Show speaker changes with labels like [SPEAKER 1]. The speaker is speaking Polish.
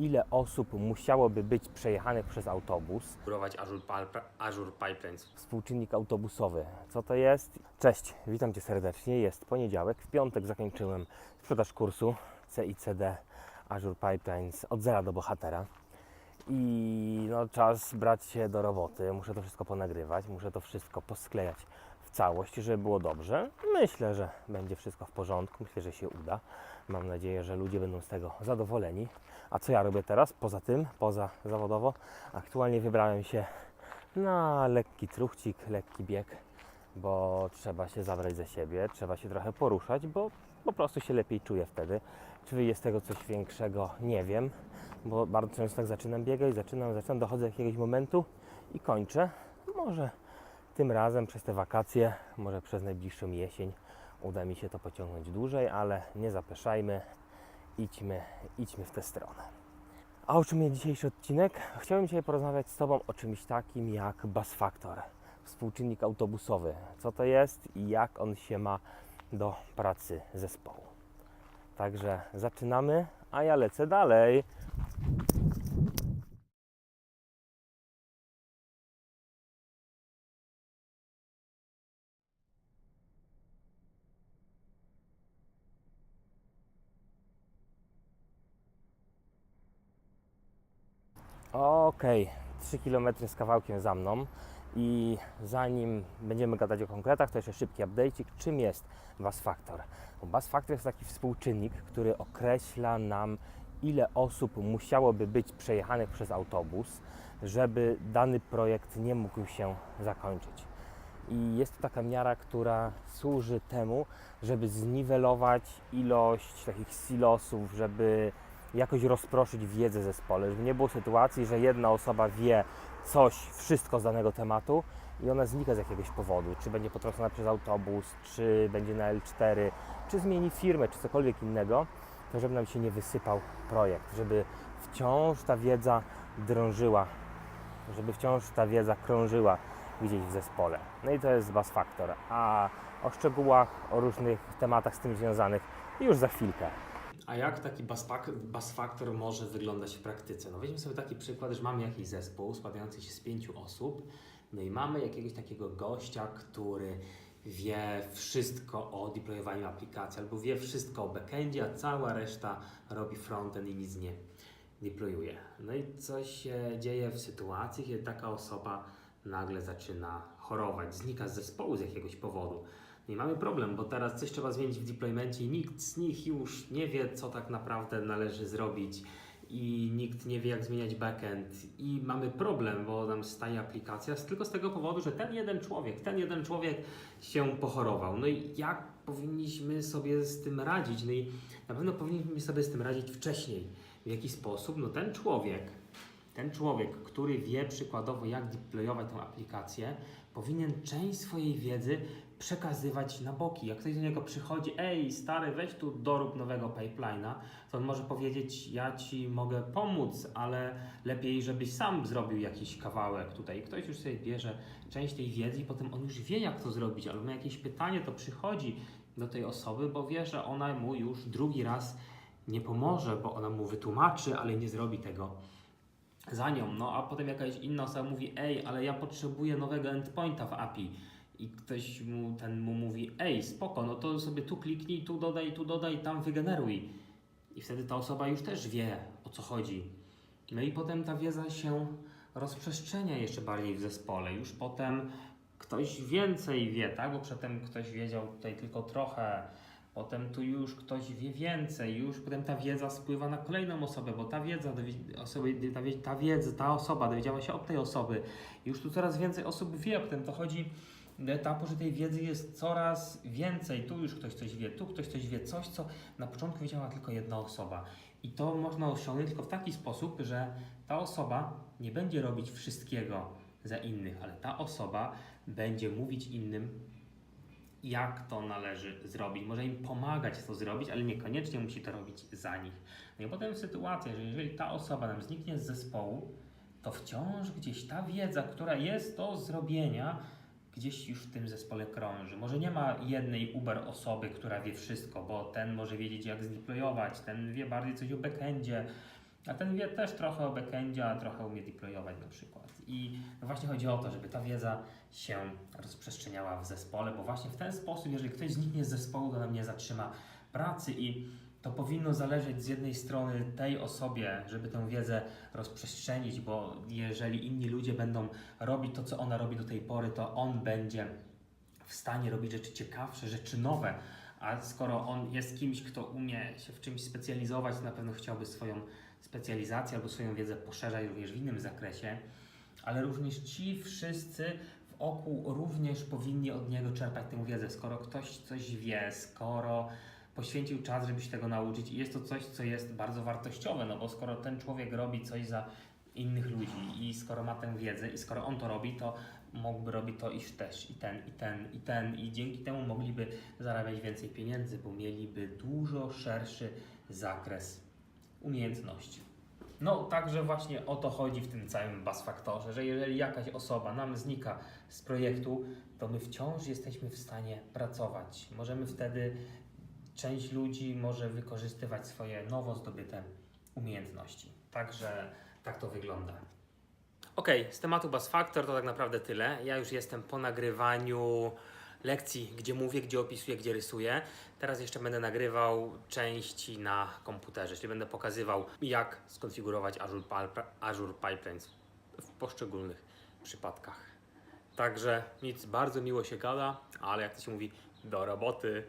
[SPEAKER 1] ile osób musiałoby być przejechanych przez autobus.
[SPEAKER 2] Budować Azure, Pipelines.
[SPEAKER 1] Współczynnik autobusowy. Co to jest? Cześć, witam Cię serdecznie. Jest poniedziałek. W piątek zakończyłem sprzedaż kursu CICD Azure Pipelines od zera do bohatera. I no, czas brać się do roboty. Muszę to wszystko ponagrywać, muszę to wszystko posklejać całość, żeby było dobrze. Myślę, że będzie wszystko w porządku, myślę, że się uda. Mam nadzieję, że ludzie będą z tego zadowoleni. A co ja robię teraz? Poza tym, poza zawodowo, aktualnie wybrałem się na lekki truchcik, lekki bieg, bo trzeba się zabrać ze siebie, trzeba się trochę poruszać, bo po prostu się lepiej czuję wtedy. Czy z tego coś większego? Nie wiem, bo bardzo często tak zaczynam biegać, zaczynam, zaczynam, dochodzę do jakiegoś momentu i kończę. Może tym razem przez te wakacje, może przez najbliższą jesień uda mi się to pociągnąć dłużej, ale nie zapeszajmy, idźmy, idźmy w tę stronę. A o czym jest dzisiejszy odcinek? Chciałem dzisiaj porozmawiać z Tobą o czymś takim jak bus factor, współczynnik autobusowy. Co to jest i jak on się ma do pracy zespołu. Także zaczynamy, a ja lecę dalej. Okej, 3 km z kawałkiem za mną i zanim będziemy gadać o konkretach, to jeszcze szybki update'ik. Czym jest Bus Factor? Bo Bus Factor jest taki współczynnik, który określa nam, ile osób musiałoby być przejechanych przez autobus, żeby dany projekt nie mógł się zakończyć. I jest to taka miara, która służy temu, żeby zniwelować ilość takich silosów, żeby jakoś rozproszyć wiedzę zespole, żeby nie było sytuacji, że jedna osoba wie coś, wszystko z danego tematu i ona znika z jakiegoś powodu, czy będzie potrącona przez autobus, czy będzie na L4, czy zmieni firmę, czy cokolwiek innego, to żeby nam się nie wysypał projekt, żeby wciąż ta wiedza drążyła, żeby wciąż ta wiedza krążyła gdzieś w zespole. No i to jest Bus Factor. A o szczegółach, o różnych tematach z tym związanych już za chwilkę.
[SPEAKER 2] A jak taki bus factor może wyglądać w praktyce? No weźmy sobie taki przykład, że mamy jakiś zespół składający się z pięciu osób, no i mamy jakiegoś takiego gościa, który wie wszystko o deployowaniu aplikacji, albo wie wszystko o backendzie, a cała reszta robi frontend i nic nie deployuje. No i co się dzieje w sytuacji, kiedy taka osoba nagle zaczyna chorować, znika z zespołu z jakiegoś powodu. I mamy problem, bo teraz coś trzeba zmienić w deploymencie i nikt z nich już nie wie, co tak naprawdę należy zrobić i nikt nie wie, jak zmieniać backend i mamy problem, bo nam staje aplikacja tylko z tego powodu, że ten jeden człowiek, ten jeden człowiek się pochorował. No i jak powinniśmy sobie z tym radzić? No i na pewno powinniśmy sobie z tym radzić wcześniej. W jaki sposób? No ten człowiek, ten człowiek, który wie przykładowo, jak deployować tą aplikację, powinien część swojej wiedzy przekazywać na boki. Jak ktoś do niego przychodzi, ej stary, weź tu dorób nowego pipeline'a, to on może powiedzieć, ja ci mogę pomóc, ale lepiej, żebyś sam zrobił jakiś kawałek tutaj. Ktoś już sobie bierze część tej wiedzy i potem on już wie, jak to zrobić, albo ma jakieś pytanie, to przychodzi do tej osoby, bo wie, że ona mu już drugi raz nie pomoże, bo ona mu wytłumaczy, ale nie zrobi tego za nią. No a potem jakaś inna osoba mówi, ej, ale ja potrzebuję nowego endpointa w API. I ktoś mu, ten mu mówi, ej, spoko, no to sobie tu kliknij, tu dodaj, tu dodaj, tam wygeneruj. I wtedy ta osoba już też wie, o co chodzi. No i potem ta wiedza się rozprzestrzenia jeszcze bardziej w zespole. Już potem ktoś więcej wie, tak? Bo przedtem ktoś wiedział tutaj tylko trochę, potem tu już ktoś wie więcej, już potem ta wiedza spływa na kolejną osobę, bo ta wiedza, osoby, ta, wie- ta wiedza, ta osoba dowiedziała się od tej osoby. Już tu coraz więcej osób wie, potem dochodzi do etapu, że tej wiedzy jest coraz więcej. Tu już ktoś coś wie, tu ktoś coś wie, coś, co na początku wiedziała tylko jedna osoba. I to można osiągnąć tylko w taki sposób, że ta osoba nie będzie robić wszystkiego za innych, ale ta osoba będzie mówić innym, jak to należy zrobić. Może im pomagać to zrobić, ale niekoniecznie musi to robić za nich. No i potem sytuacja, że jeżeli ta osoba nam zniknie z zespołu, to wciąż gdzieś ta wiedza, która jest do zrobienia, gdzieś już w tym zespole krąży. Może nie ma jednej Uber osoby, która wie wszystko, bo ten może wiedzieć jak zdeployować, ten wie bardziej coś o backendzie, A ten wie też trochę o backendzie, a trochę umie deployować na przykład. I właśnie chodzi o to, żeby ta wiedza się rozprzestrzeniała w zespole, bo właśnie w ten sposób, jeżeli ktoś zniknie z zespołu, to nam nie zatrzyma pracy i to powinno zależeć z jednej strony tej osobie, żeby tę wiedzę rozprzestrzenić, bo jeżeli inni ludzie będą robić to, co ona robi do tej pory, to on będzie w stanie robić rzeczy ciekawsze, rzeczy nowe. A skoro on jest kimś, kto umie się w czymś specjalizować, to na pewno chciałby swoją specjalizację albo swoją wiedzę poszerzać również w innym zakresie. Ale również ci wszyscy wokół również powinni od niego czerpać tę wiedzę. Skoro ktoś coś wie, skoro poświęcił czas, żeby się tego nauczyć i jest to coś, co jest bardzo wartościowe, no bo skoro ten człowiek robi coś za innych ludzi i skoro ma tę wiedzę i skoro on to robi, to mógłby robić to iż też i ten, i ten, i ten i dzięki temu mogliby zarabiać więcej pieniędzy, bo mieliby dużo szerszy zakres umiejętności. No, także właśnie o to chodzi w tym całym bas faktorze, że jeżeli jakaś osoba nam znika z projektu, to my wciąż jesteśmy w stanie pracować. Możemy wtedy, część ludzi może wykorzystywać swoje nowo zdobyte umiejętności. Także tak to wygląda. Ok, z tematu Bass Factor to tak naprawdę tyle. Ja już jestem po nagrywaniu lekcji, gdzie mówię, gdzie opisuję, gdzie rysuję. Teraz jeszcze będę nagrywał części na komputerze, czyli będę pokazywał, jak skonfigurować Azure, Azure Pipelines w poszczególnych przypadkach. Także nic, bardzo miło się gada, ale jak to się mówi, do roboty.